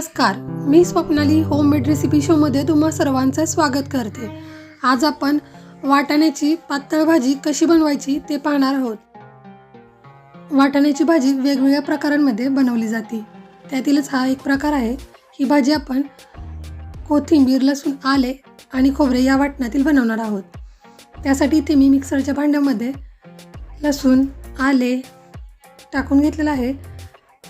नमस्कार मी Swapnali homemade recipe शोमध्ये तुम्हा सर्वांचं स्वागत करते. आज आपण वाटाण्याची पातळ भाजी कशी बनवायची ते पाहणार आहोत. वाटाण्याची भाजी वेगवेगळ्या प्रकारांमध्ये बनवली जाते. त्यातीलच हा एक प्रकार आहे ही भाजी आपण कोथिंबीर लसूण आले आणि खोबरे या वाटणातील बनवणार आहोत. त्यासाठी इथे मी मिक्सरच्या भांड्यामध्ये लसूण आले टाकून घेतलेलं आहे.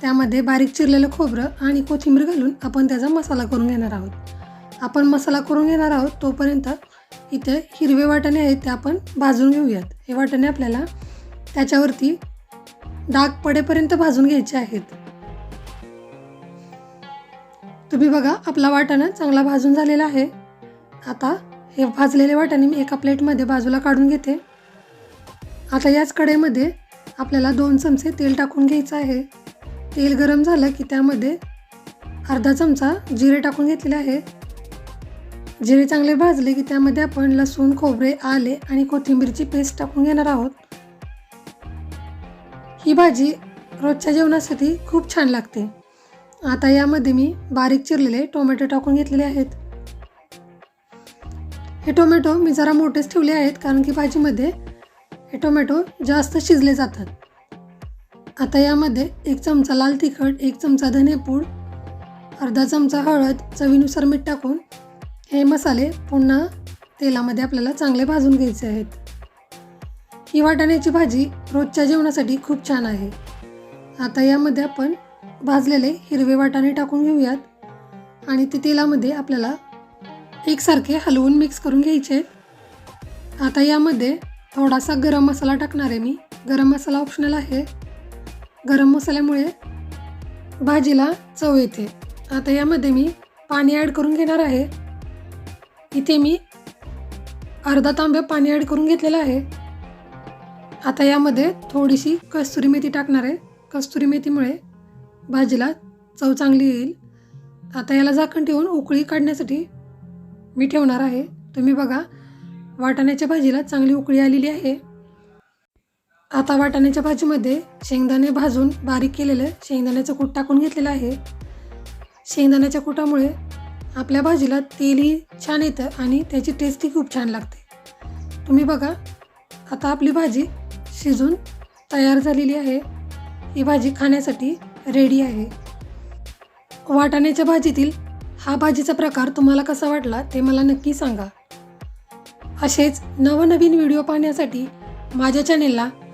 त्यामध्ये बारीक चिरलेलं खोबरं आणि कोथिंबीर घालून आपण त्याचा मसाला करून घेणार आहोत. आपण मसाला करून घेणार आहोत तोपर्यंत इथे हिरवे वाटाणे आहेत ते आपण भाजून घेऊयात. हे वाटाणे आपल्याला त्याच्यावरती डाग पडेपर्यंत भाजून घ्यायचे आहेत. तुम्ही बघा आपला वाटाणा चांगला भाजून झालेला आहे. आता हे भाजलेले वाटाणे मी एका प्लेटमध्ये बाजूला काढून घेते. आता याच कढईमध्ये आपल्याला दोन चमचे तेल टाकून घ्यायचं आहे. तेल गरम झालं की त्यामध्ये अर्धा चमचा जिरे टाकून घेतलेले आहे. जिरे चांगले भाजले की त्यामध्ये आपण लसूण खोबरे आले आणि कोथिंबीरची पेस्ट टाकून घेणार आहोत. ही भाजी रोजच्या जेवणासाठी खूप छान लागते. आता यामध्ये मी बारीक चिरलेले टोमॅटो टाकून घेतलेले आहेत. हे टोमॅटो मी जरा मोठेच ठेवले आहेत कारण की भाजीमध्ये हे टोमॅटो जास्त शिजले जातात. आता यामध्ये एक चमचा लाल तिखट एक चमचा धनेपूड अर्धा चमचा हळद चवीनुसार मीठ टाकून हे मसाले पुन्हा तेलामध्ये आपल्याला चांगले भाजून घ्यायचे आहेत. ही वाटाण्याची भाजी रोजच्या जेवणासाठी खूप छान आहे. आता यामध्ये आपण भाजलेले हिरवे वाटाणे टाकून घेऊयात आणि ते तेलामध्ये आपल्याला एकसारखे हलवून मिक्स करून घ्यायचे आहेत. आता यामध्ये थोडासा गरम मसाला टाकणार आहे मी. गरम मसाला ऑप्शनल आहे. गरम मसाल्यामुळे भाजीला चव येते. आता यामध्ये मी पाणी ॲड करून घेणार आहे. इथे मी अर्धा तांब्या पाणी ॲड करून घेतलेलं आहे. आता यामध्ये थोडीशी कस्तुरी मेथी टाकणार आहे. कस्तुरी मेथीमुळे भाजीला चव चांगली येईल. आता याला झाकण ठेवून उकळी काढण्यासाठी मी ठेवणार आहे. तुम्ही बघा वाटाण्याच्या भाजीला चांगली उकळी आलेली आहे. आता वाटाण्याच्या भाजीमध्ये शेंगदाणे भाजून बारीक केलेलं शेंगदाण्याचं कूट टाकून घेतलेलं आहे. शेंगदाण्याच्या कुटामुळे आपल्या भाजीला तेलही छान येतं आणि त्याची टेस्टही खूप छान लागते. तुम्ही बघा आता आपली भाजी शिजून तयार झालेली आहे. ही भाजी खाण्यासाठी रेडी आहे. वाटाण्याच्या भाजीतील हा भाजीचा प्रकार तुम्हाला कसा वाटला ते मला नक्की सांगा. असेच नवनवीन व्हिडिओ पाहण्यासाठी माझ्या चॅनेलला